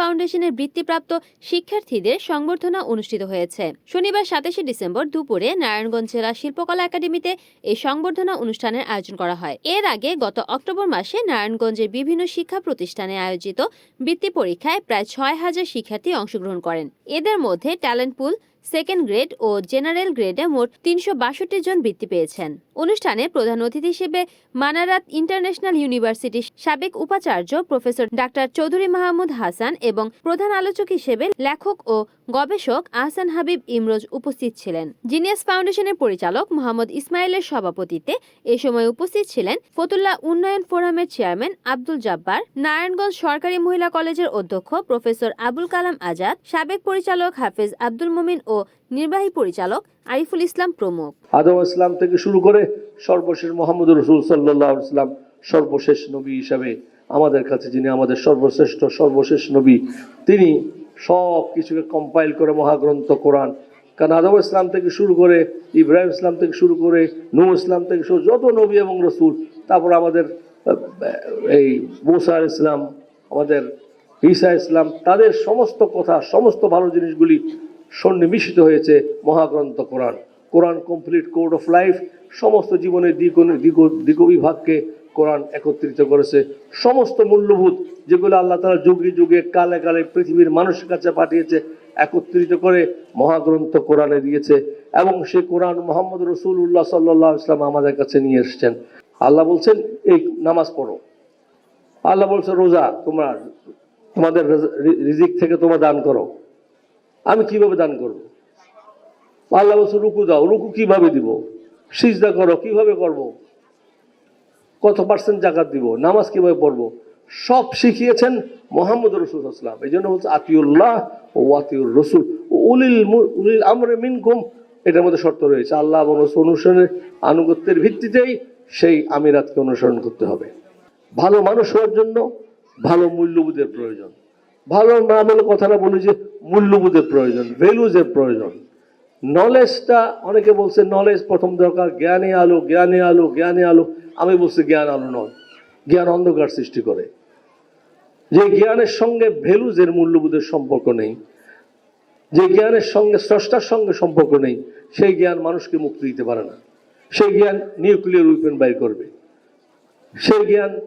ফাউন্ডেশনের বৃত্তিপ্রাপ্ত শিক্ষার্থীদের সংবর্ধনা অনুষ্ঠিত হয়েছে। শনিবার সাতাশে ডিসেম্বর দুপুরে নারায়ণগঞ্জ জেলা শিল্পকলা একাডেমিতে এই সংবর্ধনা অনুষ্ঠানের আয়োজন করা হয়। এর আগে গত অক্টোবর মাসে নারায়ণগঞ্জের বিভিন্ন শিক্ষা প্রতিষ্ঠানে আয়োজিত বৃত্তি পরীক্ষায় প্রায় ছয় হাজার শিক্ষার্থী অংশগ্রহণ করেন। এদের মধ্যে ট্যালেন্ট পুল সেকেন্ড গ্রেড ও জেনারেল গ্রেডে মোট তিনশো বাষট্টি জন বৃত্তি পেয়েছেন। অনুষ্ঠানে প্রধান অতিথি হিসেবে মানারাত ইন্টারন্যাশনাল ইউনিভার্সিটির সাবেক উপাচার্য প্রফেসর ডাক্তার চৌধুরী মাহমুদ হাসান এবং প্রধান আলোচক হিসেবে লেখক ও গবেষক আহসান হাবিব ইমরোজ উপস্থিত ছিলেন। জিনিয়াস ফাউন্ডেশনের পরিচালক মোহাম্মদ ইসমাইলের সভাপতিত্বে এ সময় উপস্থিত ছিলেন ফতুল্লা উন্নয়ন ফোরামের চেয়ারম্যান আব্দুল জব্বার, নারায়ণগঞ্জ সরকারি মহিলা কলেজের অধ্যক্ষ প্রফেসর আবুল কালাম আজাদ, সাবেক পরিচালক হাফেজ আব্দুল মুমিন ও নির্বাহী পরিচালক আরিফুল ইসলাম প্রমুখ। আদম ইসলাম থেকে শুরু করে সর্বশেষ মোহাম্মদ রসুল সাল্লাহ ইসলাম সর্বশেষ নবী হিসাবে আমাদের কাছে যিনি আমাদের সর্বশ্রেষ্ঠ, সর্বশেষ নবী, তিনি সব কিছুকে কম্পাইল করে মহাগ্রন্থ, কোরআন। কারণ আদম ইসলাম থেকে শুরু করে ইব্রাহিম ইসলাম থেকে শুরু করে নূ ইসলাম থেকে শুরু যত নবী এবং রসুল, তারপর আমাদের এই মুসার ইসলাম আমাদের ঈসা ইসলাম তাদের সমস্ত কথা, সমস্ত ভালো জিনিসগুলি সন্নিবেশিত হয়েছে মহাগ্রন্থ Quran. Quran complete code of life সমস্ত জীবনের দিক দিক বিভাগকে কোরআন একত্রিত করেছে। সমস্ত মূল্যবোধ যেগুলো আল্লাহ তালা যুগে যুগে, কালে কালে পৃথিবীর মানুষের কাছে পাঠিয়েছে, একত্রিত করে মহাগ্রন্থ কোরআনে দিয়েছে এবং সে কোরআন মোহাম্মদ রসুল্লাহ সাল্লাহ ইসলাম আমাদের কাছে নিয়ে এসছেন। আল্লাহ বলছেন, এই নামাজ পড়ো। আল্লাহ বলছে রোজা, তোমরা তোমাদের রিজিক থেকে তোমরা দান করো। আমি কীভাবে দান করব? আল্লাহ বলছে, রুকু দাও, রুকু কীভাবে দিব? সিজদা করো, কীভাবে করব? কত পার্সেন্ট জাকাত দিব? নামাজ কীভাবে পড়ব? সব শিখিয়েছেন মোহাম্মদ রসুল আসলাম এই জন্য বলছে, আতিউল্লাহ ও আতিউর রসুল। উলিল উলিল আমরে মিনকুম। এটার মধ্যে শর্ত রয়েছে, আল্লাহ এবং রসুল অনুসরণের আনুগত্যের ভিত্তিতেই সেই আমিরাতকে অনুসরণ করতে হবে। ভালো মানুষ হওয়ার জন্য ভালো মূল্যবোধের প্রয়োজন। ভালো না বলে কথাটা বলি যে মূল্যবোধের প্রয়োজন ভ্যালুজের প্রয়োজন। নলেজটা অনেকে বলছে নলেজ প্রথম দরকার, জ্ঞানে আলো জ্ঞানে আলো জ্ঞানে আলো। আমি বলছি জ্ঞান আলো নয়, জ্ঞান অন্ধকার সৃষ্টি করে। যে জ্ঞানের সঙ্গে ভ্যালুজের মূল্যবোধের সম্পর্ক নেই, যে জ্ঞানের সঙ্গে, স্রষ্টার সঙ্গে সম্পর্ক নেই, সেই জ্ঞান মানুষকে মুক্তি দিতে পারে না। সেই জ্ঞান নিউক্লিয়ার উইপেন বাইর করবে। সেই জ্ঞান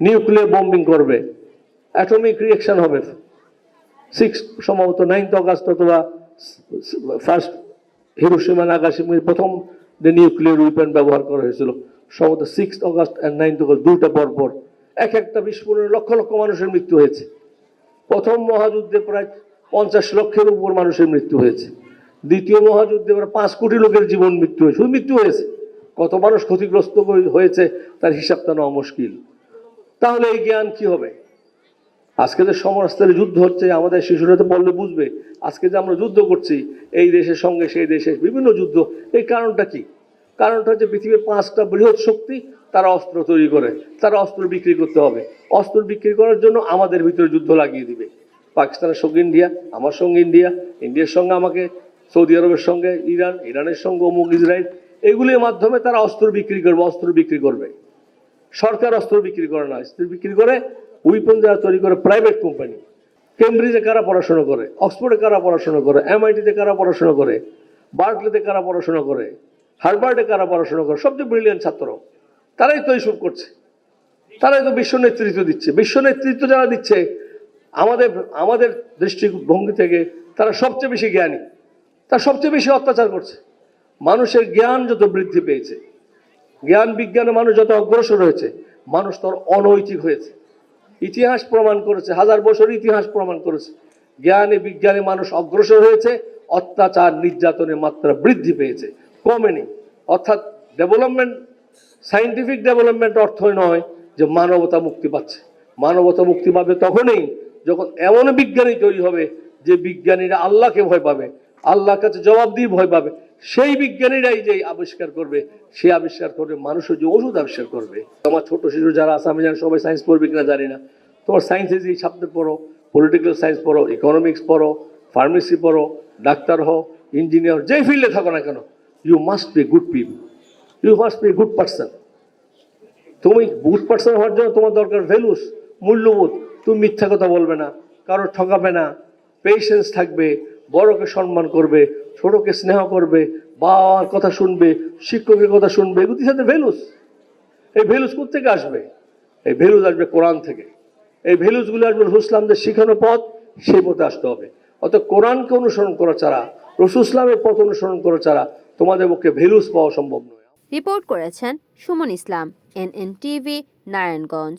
নিউক্লিয়ার বম্বিং করবে। অ্যাটমিক রিয়েকশন হবে। সিক্স সম্ভবত নাইনথ অগাস্ট অথবা ফার্স্ট হিরোসীমা নাগাসীমের প্রথম যে নিউক্লিয়ার উইপেন ব্যবহার করা হয়েছিল, সম্ভবত six August and ninth August দুইটা পর পর এক একটা বিস্ফোরণে লক্ষ লক্ষ মানুষের মৃত্যু হয়েছে। প্রথম মহাযুদ্ধে প্রায় পঞ্চাশ লক্ষের উপর মানুষের মৃত্যু হয়েছে। দ্বিতীয় মহাযুদ্ধে প্রায় পাঁচ কোটি লোকের জীবন মৃত্যু হয়েছে। শুধু মৃত্যু হয়েছে। কত মানুষ ক্ষতিগ্রস্ত হয়েছে, তার হিসাবটা নেওয়া মুশকিল। তাহলে এই জ্ঞান কি হবে? আজকে যে সমরাস্ত্রের যুদ্ধ হচ্ছে, আমাদের শিশুরা তো বললে বুঝবে। আজকে যে আমরা যুদ্ধ করছি, এই দেশের সঙ্গে সেই দেশের বিভিন্ন যুদ্ধ, এই কারণটা কি? কারণটা হচ্ছে পৃথিবীর পাঁচটা বৃহৎ শক্তি, তারা অস্ত্র তৈরি করে, তারা অস্ত্র বিক্রি করতে হবে। অস্ত্র বিক্রি করার জন্য আমাদের ভিতরে যুদ্ধ লাগিয়ে দিবে। পাকিস্তানের সঙ্গে ইন্ডিয়া, আমার সঙ্গে ইন্ডিয়া, ইন্ডিয়ার সঙ্গে আমাকে, সৌদি আরবের সঙ্গে ইরান, ইরানের সঙ্গে অমুক ইসরায়েল, এগুলির মাধ্যমে তারা অস্ত্র বিক্রি করবে, অস্ত্র বিক্রি করবে। সরকার অস্ত্র বিক্রি করে না, অস্ত্র বিক্রি করে উইপন যারা তৈরি করে প্রাইভেট কোম্পানি, কেমব্রিজে কারা পড়াশোনা করে, অক্সফোর্ডে কারা পড়াশোনা করে, এমআইটিতে কারা পড়াশোনা করে, বার্কলেতে কারা পড়াশোনা করে, হার্ভার্ডে কারা পড়াশোনা করে, সবচেয়ে ব্রিলিয়ান্ট ছাত্র, তারাই তো এইসব করছে। তারাই তো বিশ্ব নেতৃত্ব দিচ্ছে। বিশ্ব নেতৃত্ব যারা দিচ্ছে, আমাদের আমাদের দৃষ্টিভঙ্গি থেকে তারা সবচেয়ে বেশি জ্ঞানী, তারা সবচেয়ে বেশি অত্যাচার করছে। মানুষের জ্ঞান যত বৃদ্ধি পেয়েছে, জ্ঞান বিজ্ঞানে মানুষ যত অগ্রসর হয়েছে, মানুষ তত অনৈতিক হয়েছে। ইতিহাস প্রমাণ করেছে, হাজার বছর ইতিহাস প্রমাণ করেছে। জ্ঞানে বিজ্ঞানে মানুষ অগ্রসর হয়েছে, অত্যাচার, নির্যাতনের মাত্রা বৃদ্ধি পেয়েছে। কমেনি। অর্থাৎ ডেভেলপমেন্ট সাইন্টিফিক ডেভেলপমেন্ট অর্থই নয় যে মানবতা মুক্তি পাচ্ছে। মানবতা মুক্তি পাবে তখনই যখন এমন বিজ্ঞানী তৈরি হবে যে বিজ্ঞানীরা আল্লাহকে ভয় পাবে, আল্লাহর কাছে জবাব দিয়ে ভয় পাবে। সেই বিজ্ঞানীরাই যে আবিষ্কার করবে, সে আবিষ্কার করবে মানুষের যে ওষুধ আবিষ্কার করবে। আমার ছোট শিশু যারা আছে, আমি জানি সবাই সায়েন্স পড়বে কিনা জানি না। তোমার সায়েন্সে যে সাবজেক্ট পড়ো পলিটিক্যাল সায়েন্স পড়ো ইকোনমিক্স পড়ো ফার্মেসি পড়ো, ডাক্তার হও ইঞ্জিনিয়ার যেই ফিল্ডে থাকো না কেন you must be good people you must be good person তুমি গুড পার্সন হওয়ার জন্য তোমার দরকার ভ্যালুস মূল্যবোধ। তুমি মিথ্যা কথা বলবে না, কারও ঠকাবে না পেশেন্স থাকবে বড়কে সম্মান করবে, ছোটকে স্নেহ করবে, বাবার কথা শুনবে, শিক্ষকের কথা শুনবে এগুলি সাথে ভ্যালুস এই ভ্যালুস থেকে আসবে? এই ভ্যালুস আসবে কোরআন থেকে। এই ভ্যালুসগুলো আসবে রসুলামদের শিখানো পথ, সেই পথে আসতে হবে। অত কোরআনকে অনুসরণ করা ছাড়া, রসুল ইসলামের পথ অনুসরণ করা ছাড়া তোমাদের পক্ষে ভ্যালুস পাওয়া সম্ভব নয়। রিপোর্ট করেছেন Suman Islam N N TV Narayanganj.